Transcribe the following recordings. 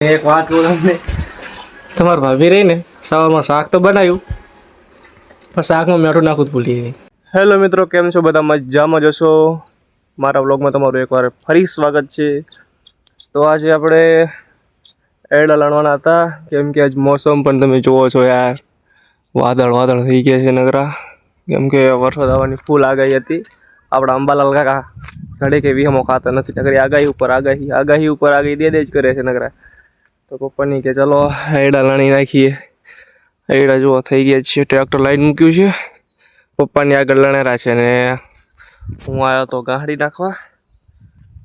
એક વાત કહું તમને. તમારા ભાભી રહી ને સવારમાં શાક તો બનાવ્યું પણ શાકમાં મીઠું નાખું જ ભૂલી ગઈ. હેલો મિત્રો કેમ છો? બધા મજામાં જશો મારા વ્લોગમાં તમારું એકવાર ફરી સ્વાગત છે. તો આજે આપણે એડા લણવાના હતા. કેમ કે આજ મોસમ પણ તમે જુઓ છો યાર. વાદળ વાદળ થઈ ગયા છે નગરા. કેમ કે વરસાદ આવવાની ફૂલ આગાહી હતી. આપણા અંબાલાલ કાકા ઘડે કે વિહમો ખાતા નથી. નગરી આગાહી ઉપર આગાહી આગાહી ઉપર આગાહી દે દે જ કરે છે નગરા. તો પપ્પાની કે ચલો એડા લણી નાખીએ. એડા જુઓ, થઈ ગયા છે. ટ્રેક્ટર લાઈન મૂક્યું છે. પપ્પાની આગળ લણેરા છે ને હું આવ્યો તો ગાડી નાખવા.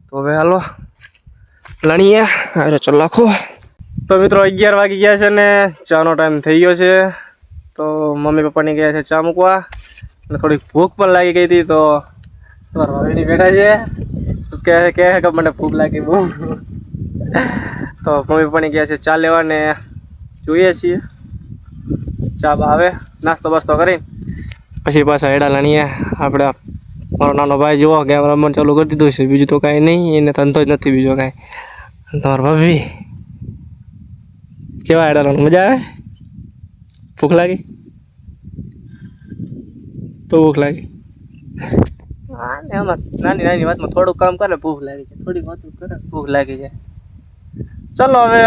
તો હવે હાલો, લણીએ. અરે ચલો નાખો તો મિત્રો અગિયાર વાગી ગયા છે ને ચાનો ટાઈમ થઈ ગયો છે. તો મમ્મી પપ્પાની ગયા છે ચા મૂકવા. અને થોડીક ભૂખ પણ લાગી ગઈ હતી તો ભાભીની બેઠા છે. કહે કે મને ભૂખ લાગી બહુ. તો મમ્મી પણ ગયા છે ચા લેવા ને જોઈએ છીએ. ચા આવે. નાસ્તો બાસ્તો કરી પછી પાછા હેડા લણીએ. આપણે મારો નાનો ભાઈ જુઓ ગેમ રમવાનું ચાલુ કરી દીધું છે. બીજું તો કાંઈ નહીં. એને ધંધો જ નથી બીજો કાંઈ. તમારા ભાભી? કેવા હેડા લણવાનું મજા આવે? ભૂખ લાગી? તો ભૂખ લાગી? નાની નાની વાતમાં થોડું કામ કરે, ભૂખ લાગી જાય થોડી વાતો કરે, ભૂખ લાગી જાય ચલો હવે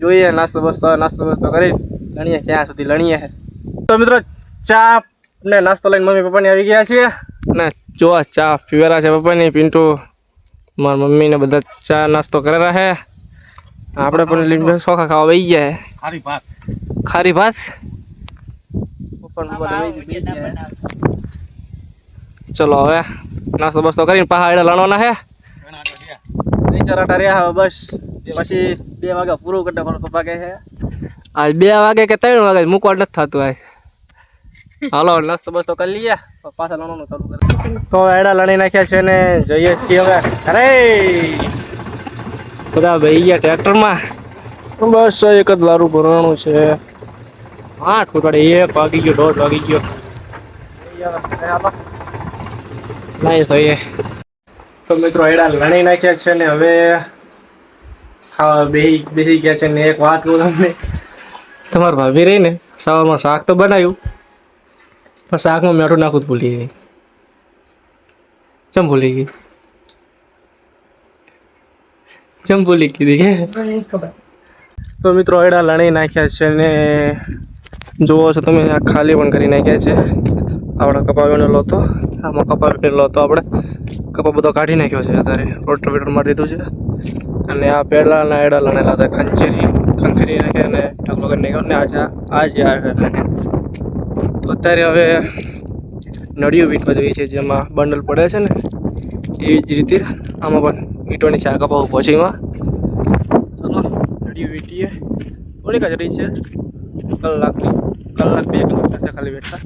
જોઈએ નાસ્તો બસ્તો નાસ્તો બસ્તો કરી લણીએ ક્યાં સુધી લણીએ. તો મિત્રો ચા ને નાસ્તો લઈને મમ્મી પપ્પાની આવી ગયા છીએ. ને જો આ ચા પીવેલા છે પપ્પાની પિન્ટુ મારા મમ્મીને બધા ચા નાસ્તો કરેલા છે. આપણે પણ લીંબુ ચોખા ખાવા વહી ગયા ખારી ભાત. ખારી ભાત. ચલો હવે નાસ્તો બસ્તો કરીને પહાડ લણવાના છે. ઘણા ગયા ત્રણ રહ્યા હવે બસ. પછી બે વાગે પૂરું કરી નાખવાનું કહે છે આજ બે વાગે કે ત્રણ વાગે મૂકવા નથી થતું આજ. હાલો નાસ્તો બસ્તો કરી લઈએ. પાછા લણવાનું ચાલુ કરી. તો એડા લણી નાખ્યા છે ને જઈએ છીએ હવે. અરે! બધા ભાઈ ગયા ટ્રેક્ટરમાં. બસ એક જ લારું ભરવાનું છે. આઠ ફૂટવાડે એક વાગી ગયો દોઢ વાગી ગયો. નહીં થઈએ તો મિત્રો એડા લણી નાખ્યા છે ને હવે ખાવા બેસી બેસી ગયા છે ને એક વાત કહું તમને. તમારા ભાભી રહી ને સવારમાં શાક તો બનાવ્યું, પણ શાકમાં મેઠું નાખવું જ ભૂલી ગઈ. ચમ ભૂલી ગઈ? ચમ ભૂલી કીધી? કે તો મિત્રો એડા લણી નાખ્યા છે ને જુઓ છો તમે, આ ખાલી પણ કરી નાખ્યા છે. આપણે કપાવીનો લોતો, આમાં કપાવીનો લોતો આપણે. કપા બધો કાઢી નાખ્યો છે અત્યારે રોટોવેટર મારી દીધું છે. અને આ પહેલાંના એડા લણેલા હતા ખંચેરી ખંખરી નાખે અને ઢગલો કરી નાખ્યો અને આજે આજે આ એડા લણ્યા તો અત્યારે હવે નળિયું વીટવા જોઈએ છે જેમાં બંડલ પડે છે ને, એવી જ રીતે આમાં પણ ઈંટોની શાક અપાવું પહોંચીમાં ચલો, નળિયું વીટીએ. થોડીક જ છે. કલાકની કલાક બે કલાક થશે ખાલી બેઠા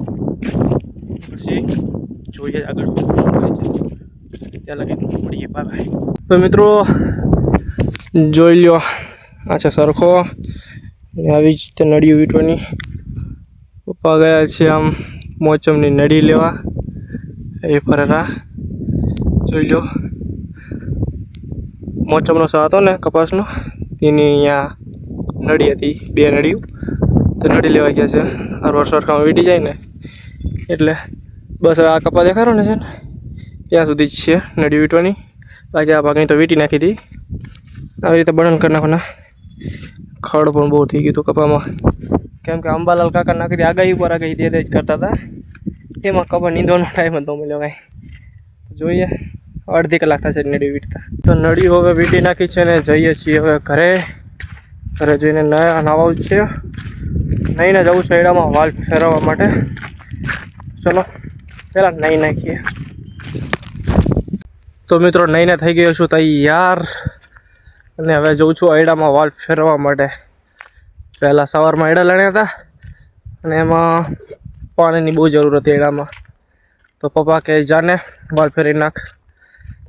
પછી જોઈએ આગળ શું છે. ત્યાં લગી પડીએ. Bye bye. તો મિત્રો જોઈ લ્યો. આ સરખો. આવી જ રીતે નળીઓ વીટવાની. પપ્પા ગયા છે આમ મોચમની નળી લેવા. એ ફરેરા જોઈ લો મોચમનો સા હતો ને કપાસનો. તેની અહીંયા નળી હતી, બે નળીઓ. તો નળી લેવા ગયા છે. રોડ સરખામાં વીટી જાય ને, એટલે બસ હવે આ કપા દેખાડો ને છે ને. ત્યાં સુધી જ છે નળી વીટવાની. બાકી આ ભાગની તો વીટી નાખી હતી. આવી રીતે બળન કરી નાખવાના. ખડ પણ બહુ થઈ ગયું હતું કપામાં. કેમ કે અંબાલાલ કાકા નાખી આગાહી ઉપર આગાહી દે દે જ કરતા હતા. એમાં કપા નીંદવાનો ટાઈમ હતો મળ્યો કાંઈ. જોઈએ, અડધી કલાક થશે નડી વીટતા. તો નળીઓ હવે વીટી નાખી છે ને જઈએ છીએ હવે ઘરે. ઘરે જઈને ના- નાવા જ છે. નહીંને જવું છે એડામાં, વાલ ફેરવવા માટે. ચલો પહેલાં નહીં નાખીએ. તો મિત્રો નહીંને થઈ ગયો છું તૈયાર. અને હવે જઉં છું એડામાં વાલ ફેરવા માટે. પહેલાં સવારમાં એડા લણ્યા હતા અને એમાં પાણીની બહુ જરૂર હતી એડામાં તો પપ્પા કહે જાને વાલ ફેરવી નાખ.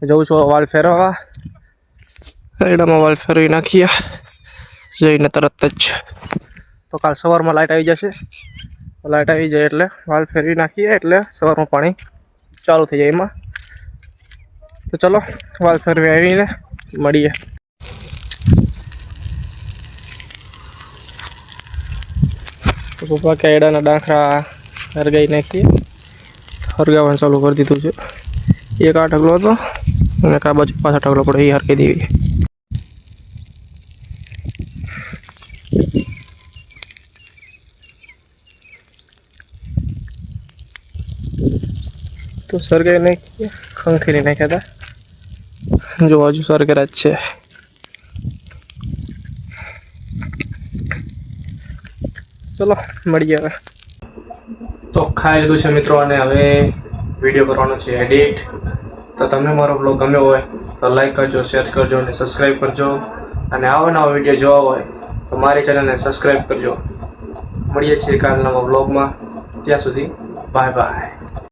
જઉં છું વાલ ફેરવવા. એડામાં વાલ ફેરવી નાખીએ જઈને તરત જ. તો કાલ સવારમાં લાઇટ આવી જશે. લાઇટ આવી જાય એટલે વાલ ફેરવી નાખીએ એટલે સવારમાં પાણી ચાલુ થઈ જાય એમાં. તો ચલો, વાલ ફેરવી આવીને મળીએ. તો પપ્પા કેડાના ડાંખરા હરગાઈ નાખીએ. હરગાવાનું ચાલુ કરી દીધું છે. એક આ ઢગલો હતો અને આ બાજુ પાછા ઢગલો પડે એ હરકી દેવી. તો સરગાઈ નાખીએ. ખંખેરી નાખ્યા હતા. જો હજુ સરગેરા જ છે. ચલો, મળીએ હવે. તો ખાઈ લીધું છે મિત્રો અને હવે વીડિયો કરવાનો છે એડિટ તો તમને મારો બ્લોગ ગમ્યો હોય, તો લાઈક કરજો શેર કરજો અને સબસ્ક્રાઈબ કરજો. અને આવા નવા વીડિયો જોવા હોય, તો મારી ચેનલને સબસ્ક્રાઈબ કરજો. મળીએ છીએ કાલના બ્લોગમાં ત્યાં સુધી બાય બાય